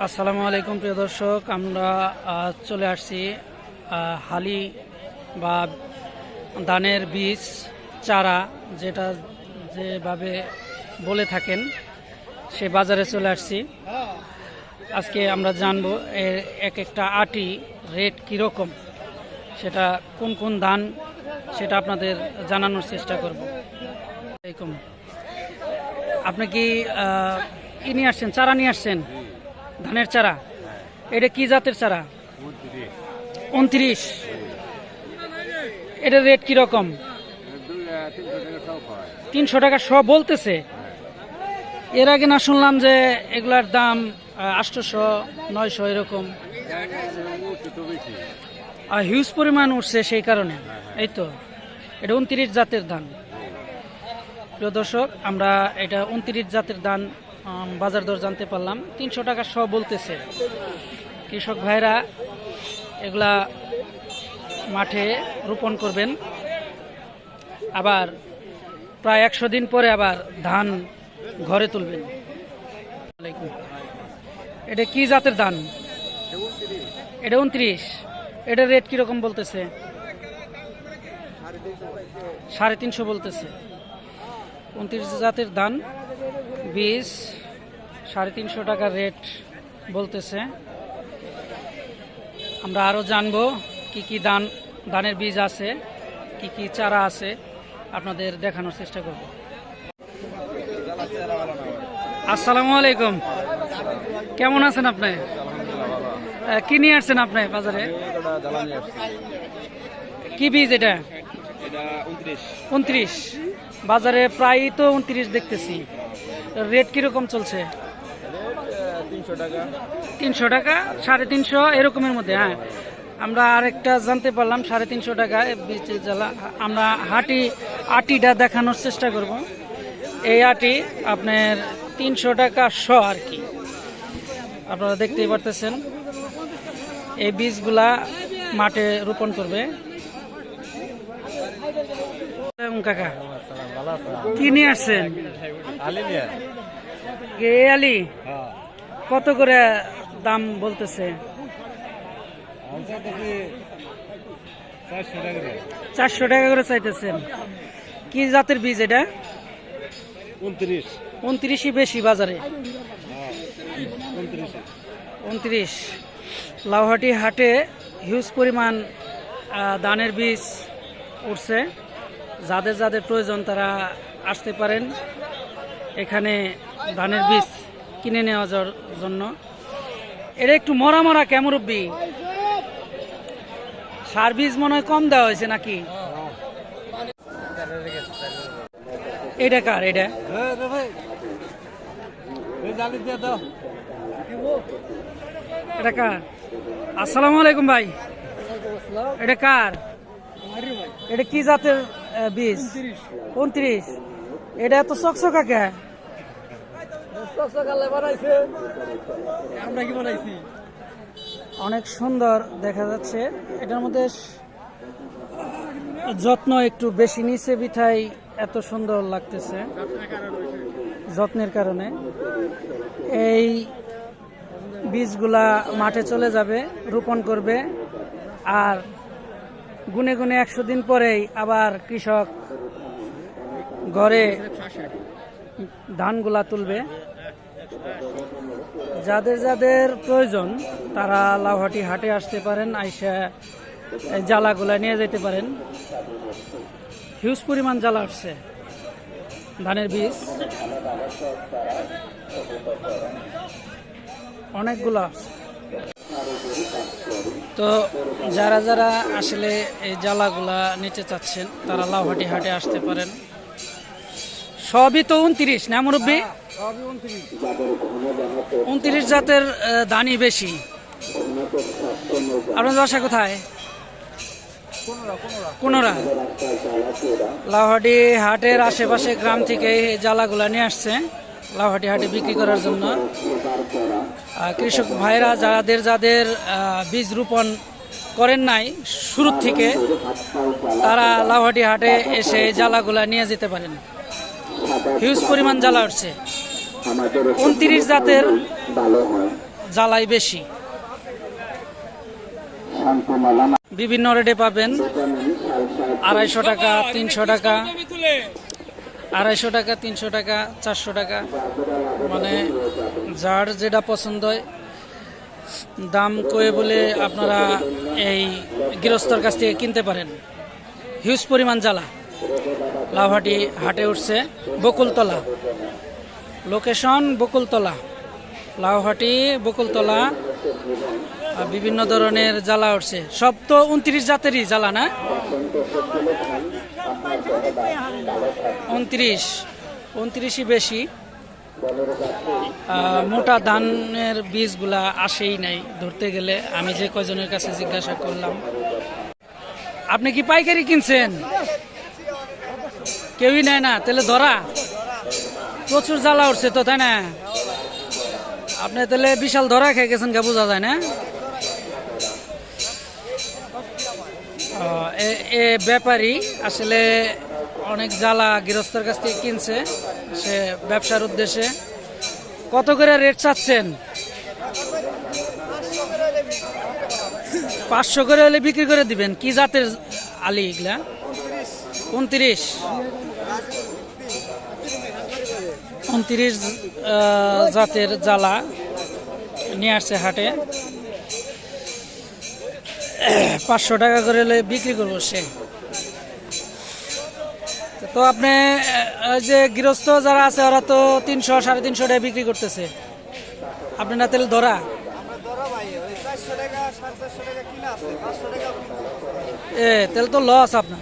আসসালামু আলাইকুম, প্রিয় দর্শক। আমরা চলে আসছি হালি বা ধানের বীজ, চারা, যেটা যেভাবে বলে থাকেন, সে বাজারে চলে আসছি। আজকে আমরা জানব এর এক একটা আটি রেট কীরকম, সেটা কোন কোন ধান সেটা আপনাদের জানানোর চেষ্টা করব। আপনি কি ই নিয়ে আসছেন, চারা নিয়ে আসছেন? ধানের চারা? এটা কি জাতের চারা? উনত্রিশ। এটার রেট কীরকম তিনশো টাকা শ বলতেছে। এর আগে না শুনলাম যে এগুলার দাম আটশোশো, নয়শো এরকম। আর হিউজ পরিমাণ উঠছে সেই কারণে। এই তো। এটা উনত্রিশ জাতের ধান। প্রিয় দর্শক, আমরা এটা উনত্রিশ জাতের ধান বাজার দর জানতে পারলাম। তিনশো টাকা শ বলতেছে। কৃষক ভাইরা, এগুলা মাঠে রোপণ করবেন। আবার প্রায় একশো দিন পরে আবার ধান ঘরে তুলবেন। এটা কি জাতের ধান? এটা উনত্রিশ। এটার রেট কীরকম বলতেছে? সাড়ে তিনশো বলতেছে। উনত্রিশ জাতের ধান। বীজ সাড়ে তিনশো টাকা রেট বলতেছে। আমরা আরও জানব কি কি দান ধানের বীজ আছে কি কি চারা আছে আপনাদের দেখানোর চেষ্টা করব। আসসালামু আলাইকুম। কেমন আছেন আপনি? কি নিয়ে আসছেন আপনি বাজারে? কি বীজ এটা? উনত্রিশ। বাজারে প্রায় তো উনত্রিশ দেখতেছি। রেট কীরকম চলছে? তিনশো টাকা, সাড়ে তিনশো, এরকমের মধ্যে হ্যাঁ। আমরা আরেকটা জানতে পারলাম, সাড়ে তিনশো টাকা বীজের জ্বালা। আমরা হাটি, আটিটা দেখানোর চেষ্টা করব। এই আটি আপনার তিনশো টাকা শ আর কি। আপনারা দেখতেই পারতেছেন। এই বীজগুলা মাঠে রোপণ করবে। কাকা। ভালো আছে কি নিয়ে আসছেন? আলি হ্যাঁ। কত করে দাম বলতেছে? চারশো টাকা করে চাইতেছেন। কি জাতের বীজ এটা? উনত্রিশ। উনত্রিশই বেশি বাজারে। হ্যাঁ উনত্রিশ। লাউহাটি হাটে হিউজ পরিমাণ ধানের বীজ উঠছে। যাদের যাদের প্রয়োজন তারা আসতে পারেন। এখানে ধানের বীজ কিনে নেওয়া জন্য। এটা একটু মরা মরা কেমরব্বি সার বীজ মনে হয় কম দেওয়া হয়েছে নাকি? এটা কার এটা? এটা কার? আসসালামু আলাইকুম ভাই। এটা কার? এটা কি জাতের বীজ উনত্রিশ। এটা এত চকচকা কে? আমরা কি বানাইছি? অনেক সুন্দর দেখা যাচ্ছে। এটার মধ্যে যত্ন একটু বেশি নিচে বিথাই এত সুন্দর লাগতেছে। যত্নের কারণে। এই বীজগুলা মাঠে চলে যাবে রোপণ করবে। আর গুনে গুনে একশো দিন পরেই আবার কৃষক ঘরে ধানগুলা তুলবে। যাদের যাদের প্রয়োজন, তারা লাউহাটি হাটে আসতে পারেন, আইসা জ্বালাগুলা নিয়ে যেতে পারেন। হিউজ পরিমাণ জ্বালা আসছে, ধানের বীজ। অনেকগুলো আসছে। তো যারা যারা আসলে এই জ্বালাগুলা নিতে চাচ্ছেন, তারা লাউহাটি হাটে আসতে পারেন। সবই তো উনত্রিশ, না মুরব্বী? উনত্রিশ জাতের ধানই বেশি। আপনার বাসা কোথায়? পনেরো লাউহাটি হাটের আশেপাশে গ্রাম থেকে এই জ্বালাগুলা নিয়ে আসছে। লাউহাটি হাটে বিক্রি করার জন্য। কৃষক ভাইরা যাদের যাদের বীজ রোপণ করেন নাই শুরুর থেকে, তারা লাউহাটি হাটে এসে জ্বালাগুলা নিয়ে যেতে পারেন। হিউজ পরিমাণ জ্বালা উঠছে। উনত্রিশ জাতের জ্বালাই বেশি। বিভিন্ন রেটে পাবেন। আড়াইশো টাকা, তিনশো টাকা। আড়াইশো টাকা, তিনশো টাকা, চারশো টাকা। মানে যার যেটা পছন্দ হয়। দাম কয়ে বলে আপনারা এই গৃহস্থর কাছ থেকে কিনতে পারেন। হিউজ পরিমাণ জ্বালা। লাভাটি হাটে উঠছে বকুলতলা। লোকেশন বকুলতলা। লাউহাটি, বকুলতলা। বিভিন্ন ধরনের জ্বালা উঠছে। সব তো উনত্রিশ জাতেরই জ্বালা না? উনত্রিশ, উনত্রিশই বেশি। মোটা ধানের বীজগুলা আসেই নাই ধরতে গেলে। আমি যে কয়জনের কাছে জিজ্ঞাসা করলাম। আপনি কি পাইকারি কিনছেন? কেউই নেয় না, তাহলে ধরা। প্রচুর জ্বালা উঠছে তো, তাই না? আপনি তাহলে বিশাল ধরা খেয়ে গেছেন কে বোঝা যায় না? এ- ব্যাপারী আসলে অনেক জ্বালা গৃহস্থের কাছ থেকে কিনছে। সে ব্যবসার উদ্দেশ্যে। কত করে রেট চাচ্ছেন? পাঁচশো করে হলে বিক্রি করে দিবেন। কি জাতের আলি এগুলা? উনত্রিশ। উনত্রিশ জাতের জ্বালা নিয়ে আসছে হাটে। পাঁচশো টাকা করে বিক্রি করব সে। তো আপনি যে গৃহস্থ যারা আছে, ওরা তো তিনশো, সাড়ে তিনশো টাকা বিক্রি করতেছে। আপনি না তেল ধরা। এ তেল তো লস আপনার।